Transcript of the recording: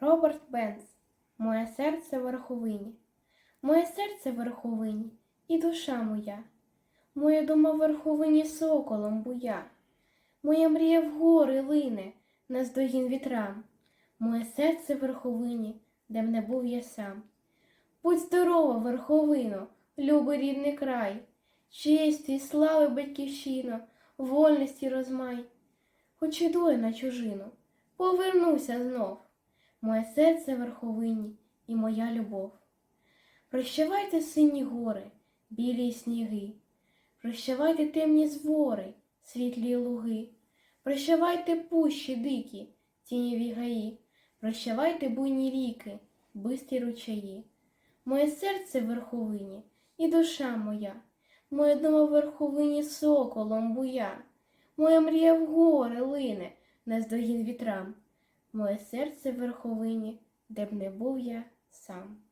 Роберт Бенц, Моє серце верховині, Моє серце верховині і душа моя, Моє дома в верховині соколом буя, Моя мрія в гори лине, на здогін вітрам, Моє серце верховині, де б не був я сам. Будь здорова, верховино, любий рідний край, честі і слави батьківщино, вольності розмай. Хоч іду я на чужину, повернуся знов, моє серце верховині і моя любов. Прощавайте сині гори, білі сніги, прощавайте темні звори, світлі луги, прощавайте пущі дикі, тіньові гаї, прощавайте буйні ріки, бистрі ручаї. Моє серце верховині і душа моя, моє дома верховині соколом буя, моя мрія в гори лине, на здогін вітрам, моє серце в верховині, де б не був я сам.